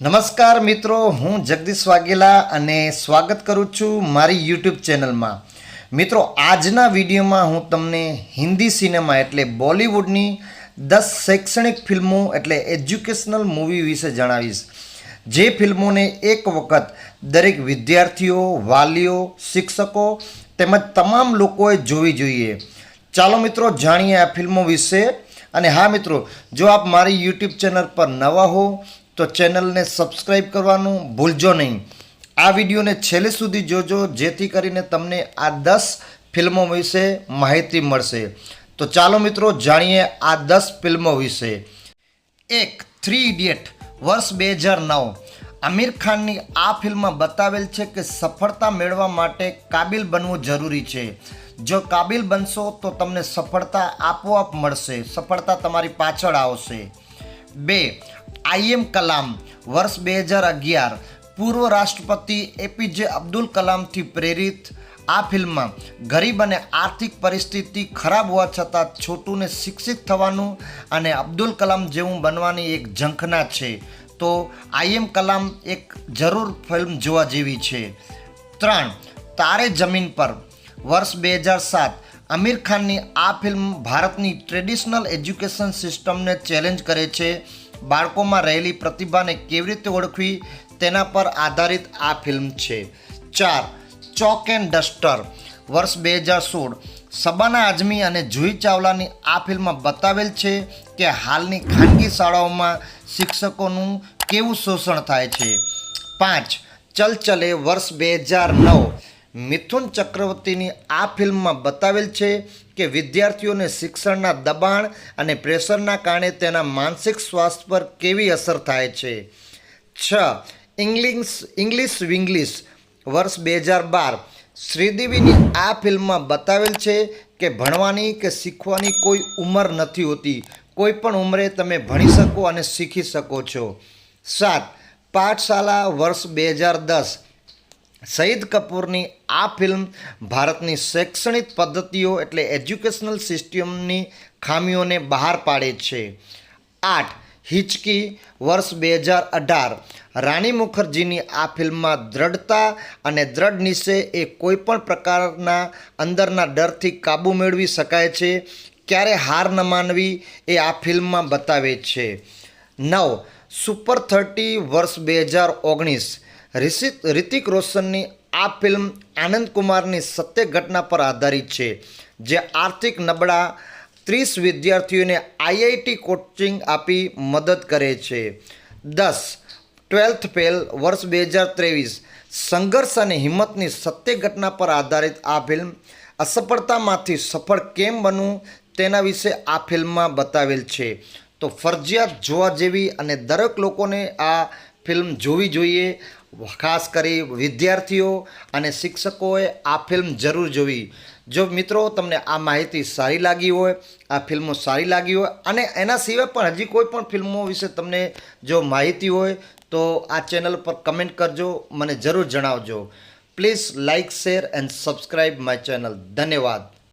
નમસ્કાર મિત્રો, હું જગદીશ વાઘેલા અને સ્વાગત કરું છું મારી યુટ્યુબ ચેનલમાં. મિત્રો, આજના વિડીયોમાં હું તમને હિન્દી સિનેમા એટલે બોલિવૂડની દસ શૈક્ષણિક ફિલ્મો એટલે એજ્યુકેશનલ મૂવી વિશે જણાવીશ. જે ફિલ્મોને એક વખત દરેક વિદ્યાર્થીઓ, વાલીઓ, શિક્ષકો તેમજ તમામ લોકોએ જોવી જોઈએ. ચાલો મિત્રો, જાણીએ આ ફિલ્મો વિશે. અને હા મિત્રો, જો આપ મારી યુટ્યુબ ચેનલ પર નવા હો તો ચેનલને સબસ્ક્રાઈબ કરવાનું ભૂલજો નહીં. આ વિડીયોને છેલ્લે સુધી જોજો, જેથી કરીને તમને આ દસ ફિલ્મો વિશે માહિતી મળશે. તો ચાલો મિત્રો, જાણીએ આ દસ ફિલ્મો વિશે. એક થ્રી ઇડિયટ વર્ષ બે હજાર નવ. આમિર ખાનની આ ફિલ્મમાં બતાવેલ છે કે સફળતા મેળવવા માટે કાબિલ બનવું જરૂરી છે. જો કાબિલ બનશો તો તમને સફળતા આપોઆપ મળશે. સફળતા તમારી પાછળ આવશે. બે આઈએમ કલામ, વર્ષ બે હજાર અગિયાર, પૂર્વ રાષ્ટ્રપતિ એપીજે અબ્દુલ કલામથી પ્રેરિત. આ ફિલ્મમાં ગરીબ અને આર્થિક પરિસ્થિતિ ખરાબ હોવા છતાં છોટુને શિક્ષિત થવાનું અને અબ્દુલ કલામ જેવું બનવાની એક ઝંખના છે. તો આઈએમ કલામ એક જરૂર ફિલ્મ જોવા જેવી છે. ત્રણ, તારે જમીન પર, વર્ષ બે હજાર સાત આમિર ખાનની આ ફિલ્મ ભારતની ટ્રેડિશનલ એજ્યુકેશન સિસ્ટમને ચેલેન્જ કરે છે. બાળકોમાં રહેલી પ્રતિભાને કેવી રીતે ઓળખવી તેના પર આધારિત આ ફિલ્મ છે. ચાર, ચોક એન્ડ ડસ્ટર, વર્ષ બે હજાર સોળ. સબાના આઝમી અને જુહી ચાવલાની આ ફિલ્મમાં બતાવેલ છે કે હાલની ખાનગી શાળાઓમાં શિક્ષકોનું કેવું શોષણ થાય છે. પાંચ ચલ ચલે વર્ષ બે હજાર નવ. મિથુન ચક્રવર્તીની આ ફિલ્મમાં બતાવેલ છે કે વિદ્યાર્થીઓને શિક્ષણના દબાણ અને પ્રેશરના કારણે તેના માનસિક સ્વાસ્થ્ય પર કેવી અસર થાય છે. છ. ઇંગ્લિશ ઇંગ્લિશ વિંગ્લિશ વર્ષ બે હજાર બાર. શ્રીદેવીની આ ફિલ્મમાં બતાવેલ છે કે ભણવાની કે શીખવાની કોઈ ઉંમર નથી હોતી. કોઈ પણ ઉંમરે તમે ભણી શકો અને શીખી શકો છો. સાત. પાઠશાલા વર્ષ બે હજાર દસ. સઈદ કપૂરની આ ફિલ્મ ભારતની શૈક્ષણિક પદ્ધતિઓ એટલે એજ્યુકેશનલ સિસ્ટમની ખામીઓને બહાર પાડે છે. આઠ, હિચકી, વર્ષ બે હજાર અઢાર. રાણી મુખર્જીની આ ફિલ્મમાં દ્રઢતા અને દ્રઢ નિશ્ચય એ કોઈપણ પ્રકારના અંદરના ડરથી કાબૂ મેળવી શકાય છે. ક્યારે હાર ન માનવી એ આ ફિલ્મમાં બતાવે છે. નવ, સુપર થર્ટી, વર્ષ બે હજાર ઓગણીસ. રિષિત રિતિક રોશનની આ ફિલ્મ આનંદ કુમારની સત્ય ઘટના પર આધારિત છે, જે આર્થિક નબળા ત્રીસ વિદ્યાર્થીઓને આઈઆઈટી કોચિંગ આપી મદદ કરે છે. દસ, ટ્વેલ્થ ફેલ વર્ષ બે હજાર ત્રેવીસ, સંઘર્ષ અને હિંમતની સત્ય ઘટના પર આધારિત આ ફિલ્મ અસફળતામાંથી સફળ કેમ બનવું તેના વિશે આ ફિલ્મમાં બતાવેલ છે. તો ફરજિયાત જોવા જેવી અને દરેક લોકોને આ ફિલ્મ જોવી જોઈએ. ખાસ કરી વિદ્યાર્થીઓ અને શિક્ષકોએ આ ફિલ્મ જરૂર જોવી. જો મિત્રો તમને આ માહિતી સારી લાગી હોય, આ ફિલ્મો સારી લાગી હોય, અને એના સિવાય પણ હજી કોઈ પણ ફિલ્મો વિશે તમને જો માહિતી હોય, તો આ ચેનલ પર કમેન્ટ કરજો, મને જરૂર જણાવજો. Please like share, and subscribe my channel. ધન્યવાદ.